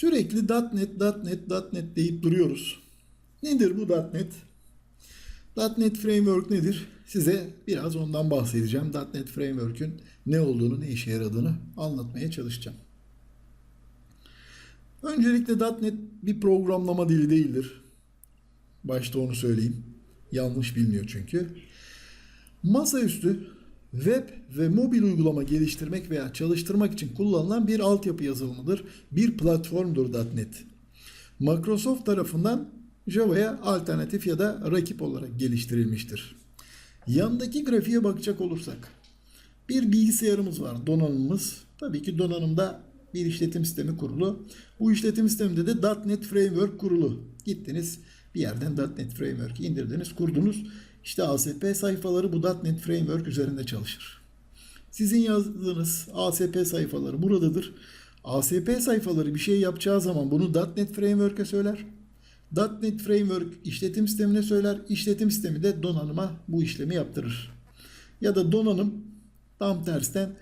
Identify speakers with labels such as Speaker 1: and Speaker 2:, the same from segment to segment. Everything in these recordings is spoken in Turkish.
Speaker 1: Sürekli .NET, .NET, .NET deyip duruyoruz. Nedir bu .NET? .NET Framework nedir? Size biraz ondan bahsedeceğim. .NET Framework'ün ne olduğunu, ne işe yaradığını anlatmaya çalışacağım. Öncelikle .NET bir programlama dili değildir. Başta onu söyleyeyim. Yanlış bilmiyor çünkü. Masaüstü web ve mobil uygulama geliştirmek veya çalıştırmak için kullanılan bir altyapı yazılımıdır. Bir platformdur .NET. Microsoft tarafından Java'ya alternatif ya da rakip olarak geliştirilmiştir. Yandaki grafiğe bakacak olursak bir bilgisayarımız var, donanımımız. Tabii ki donanımda bir işletim sistemi kurulu. Bu işletim sisteminde de .NET Framework kurulu. Gittiniz bir yerden .NET Framework indirdiniz, kurdunuz. İşte ASP sayfaları bu .NET Framework üzerinde çalışır. Sizin yazdığınız ASP sayfaları buradadır. ASP sayfaları bir şey yapacağı zaman bunu .NET Framework'e söyler. .NET Framework işletim sistemine söyler. İşletim sistemi de donanıma bu işlemi yaptırır. Ya da donanım tam tersten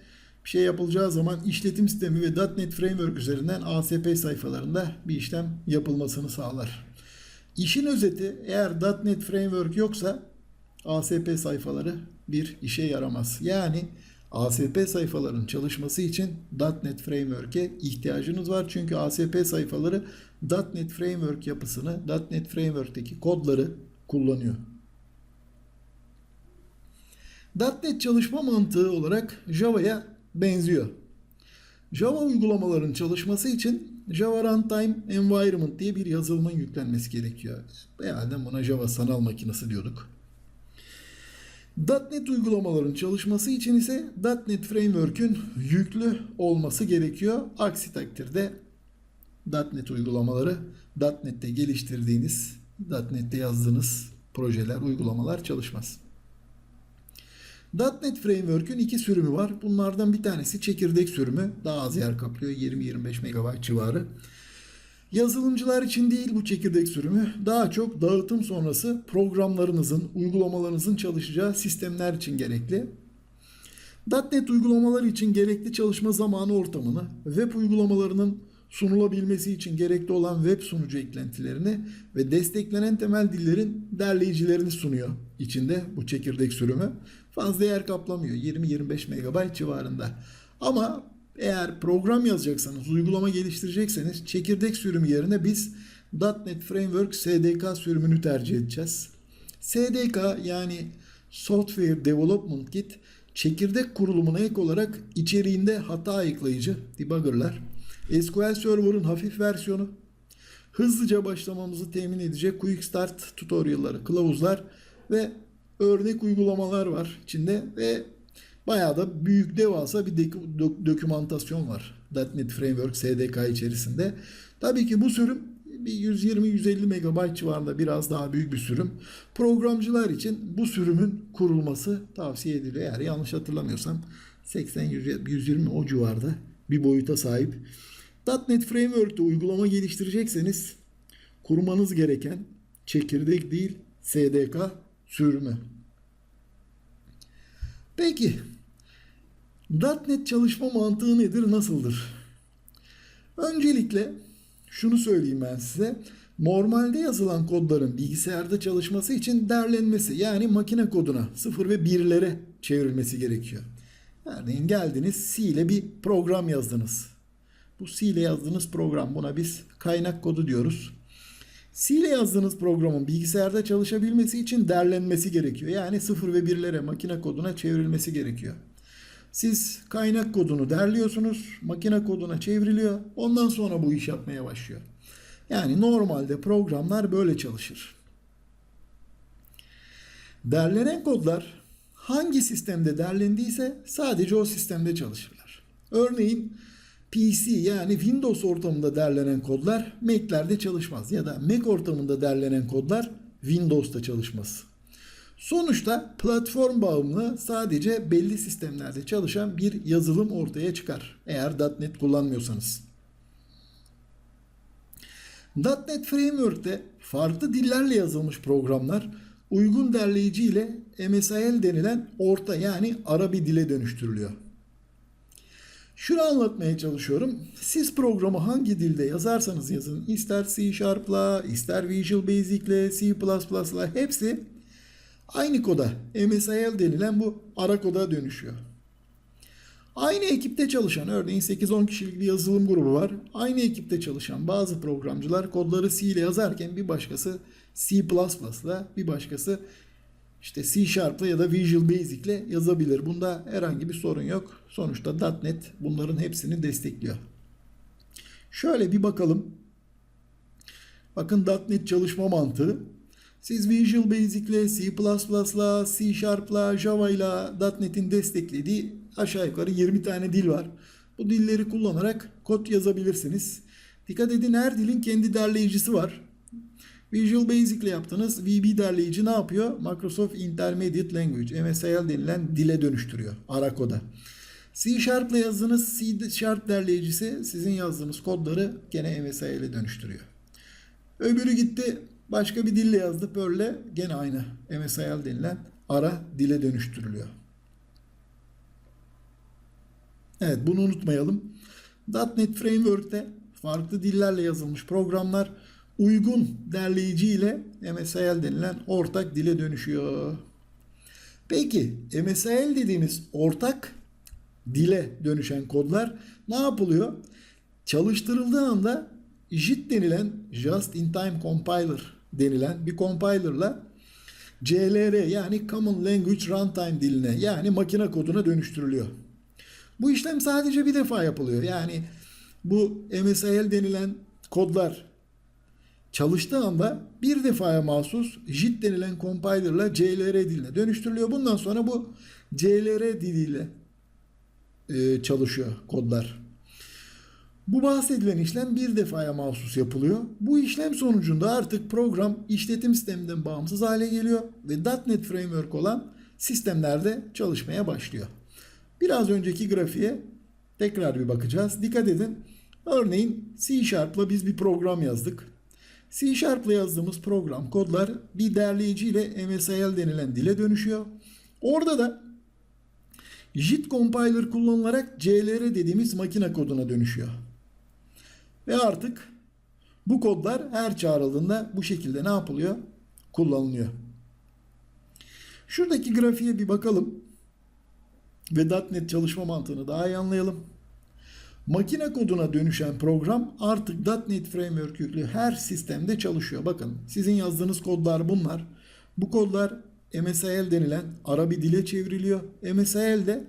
Speaker 1: bir şey yapılacağı zaman işletim sistemi ve .NET Framework üzerinden ASP sayfalarında bir işlem yapılmasını sağlar. İşin özeti eğer .NET Framework yoksa ASP sayfaları bir işe yaramaz. Yani ASP sayfaların çalışması için .NET Framework'e ihtiyacınız var. Çünkü ASP sayfaları .NET Framework yapısını, .NET Framework'teki kodları kullanıyor. .NET çalışma mantığı olarak Java'ya benziyor. Java uygulamaların çalışması için Java Runtime Environment diye bir yazılımın yüklenmesi gerekiyor. Herhalde buna Java sanal makinesi diyorduk. .NET uygulamaların çalışması için ise .NET Framework'ün yüklü olması gerekiyor. Aksi takdirde .NET uygulamaları .NET'te geliştirdiğiniz, .NET'te yazdığınız projeler, uygulamalar çalışmaz. .NET Framework'ün iki sürümü var. Bunlardan bir tanesi çekirdek sürümü. Daha az yer kaplıyor. 20-25 MB civarı. Yazılımcılar için değil bu çekirdek sürümü. Daha çok dağıtım sonrası programlarınızın, uygulamalarınızın çalışacağı sistemler için gerekli. .NET uygulamaları için gerekli çalışma zamanı ortamını, web uygulamalarının sunulabilmesi için gerekli olan web sunucu eklentilerini ve desteklenen temel dillerin derleyicilerini sunuyor içinde bu çekirdek sürümü. Fazla yer kaplamıyor. 20-25 MB civarında. Ama eğer program yazacaksanız, uygulama geliştirecekseniz çekirdek sürümü yerine biz .NET Framework SDK sürümünü tercih edeceğiz. SDK yani Software Development Kit çekirdek kurulumuna ek olarak içeriğinde hata ayıklayıcı debuggerlar, SQL Server'ın hafif versiyonu, hızlıca başlamamızı temin edecek Quick Start tutorial'ları, kılavuzlar ve örnek uygulamalar var içinde ve bayağı da büyük devasa bir dok- dokümantasyon var .NET Framework SDK içerisinde. Tabii ki bu sürüm bir 120-150 MB civarında biraz daha büyük bir sürüm. Programcılar için bu sürümün kurulması tavsiye ediliyor. Eğer yanlış hatırlamıyorsam 80-120 o civarda bir boyuta sahip. .NET Framework'te uygulama geliştirecekseniz kurmanız gereken çekirdek değil SDK sürümü. Peki .NET çalışma mantığı nedir, nasıldır? Öncelikle şunu söyleyeyim ben size. Normalde yazılan kodların bilgisayarda çalışması için derlenmesi yani makine koduna 0 ve 1'lere çevrilmesi gerekiyor. Örneğin geldiniz C ile bir program yazdınız. Bu C ile yazdığınız program buna biz kaynak kodu diyoruz. C ile yazdığınız programın bilgisayarda çalışabilmesi için derlenmesi gerekiyor. Yani 0 ve 1'lere makine koduna çevrilmesi gerekiyor. Siz kaynak kodunu derliyorsunuz, makine koduna çevriliyor. Ondan sonra bu iş yapmaya başlıyor. Yani normalde programlar böyle çalışır. Derlenen kodlar hangi sistemde derlendiyse sadece o sistemde çalışırlar. Örneğin PC yani Windows ortamında derlenen kodlar Mac'lerde çalışmaz ya da Mac ortamında derlenen kodlar Windows'ta çalışmaz. Sonuçta platform bağımlı sadece belli sistemlerde çalışan bir yazılım ortaya çıkar. Eğer .NET kullanmıyorsanız. .NET Framework'te farklı dillerle yazılmış programlar uygun derleyici ile MSIL denilen orta yani ara bir dile dönüştürülüyor. Şunu anlatmaya çalışıyorum. Siz programı hangi dilde yazarsanız yazın, ister C Sharp'la, ister Visual Basic'le, C++'la hepsi aynı koda, MSIL denilen bu ara koda dönüşüyor. Aynı ekipte çalışan, örneğin 8-10 kişilik bir yazılım grubu var. Aynı ekipte çalışan bazı programcılar kodları C ile yazarken bir başkası C++'la, bir başkası işte C Sharp'la ya da Visual Basic'le yazabilir. Bunda herhangi bir sorun yok. Sonuçta .NET bunların hepsini destekliyor. Şöyle bir bakalım. Bakın .NET çalışma mantığı. Siz Visual Basic'le, C++'la, C Sharp'la, Java'yla .NET'in desteklediği aşağı yukarı 20 tane dil var. Bu dilleri kullanarak kod yazabilirsiniz. Dikkat edin her dilin kendi derleyicisi var. Visual Basic ile yaptığınız VB derleyici ne yapıyor? Microsoft Intermediate Language, MSIL denilen dile dönüştürüyor ara koda. C Sharp ile yazdığınız C Sharp derleyicisi sizin yazdığınız kodları gene MSIL'e dönüştürüyor. Öbürü gitti başka bir dille yazdı Perl'le gene aynı MSIL denilen ara dile dönüştürülüyor. Evet bunu unutmayalım. .NET Framework'te farklı dillerle yazılmış programlar uygun derleyici ile MSIL denilen ortak dile dönüşüyor. Peki MSIL dediğimiz ortak dile dönüşen kodlar ne yapılıyor? Çalıştırıldığı anda JIT denilen Just in Time Compiler denilen bir compilerla CLR yani Common Language Runtime diline yani makine koduna dönüştürülüyor. Bu işlem sadece bir defa yapılıyor. Yani bu MSIL denilen kodlar çalıştığı anda bir defaya mahsus JIT denilen compilerla CLR diline dönüştürülüyor. Bundan sonra bu CLR diliyle e, çalışıyor kodlar. Bu bahsedilen işlem bir defaya mahsus yapılıyor. Bu işlem sonucunda artık program işletim sisteminden bağımsız hale geliyor ve .NET Framework olan sistemlerde çalışmaya başlıyor. Biraz önceki grafiğe tekrar bir bakacağız. Dikkat edin. Örneğin C Sharp'la biz bir program yazdık. C Sharp'la yazdığımız program kodlar bir derleyici ile MSIL denilen dile dönüşüyor. Orada da JIT compiler kullanılarak CLR dediğimiz makine koduna dönüşüyor. Ve artık bu kodlar her çağrıldığında bu şekilde ne yapılıyor? Kullanılıyor. Şuradaki grafiğe bir bakalım. Ve .NET çalışma mantığını daha iyi anlayalım. Makine koduna dönüşen program artık .NET Framework yüklü her sistemde çalışıyor. Bakın sizin yazdığınız kodlar bunlar. Bu kodlar MSIL denilen ara bir dile çevriliyor. MSIL'de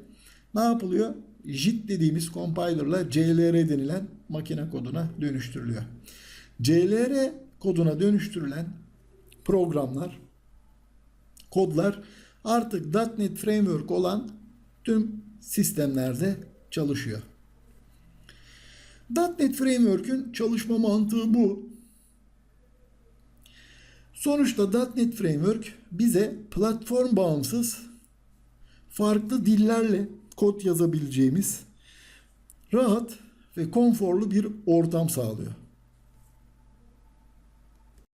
Speaker 1: ne yapılıyor? JIT dediğimiz compilerla CLR denilen makine koduna dönüştürülüyor. CLR koduna dönüştürülen programlar, kodlar artık .NET Framework olan tüm sistemlerde çalışıyor. .NET Framework'ün çalışma mantığı bu. Sonuçta .NET Framework bize platform bağımsız farklı dillerle kod yazabileceğimiz rahat ve konforlu bir ortam sağlıyor.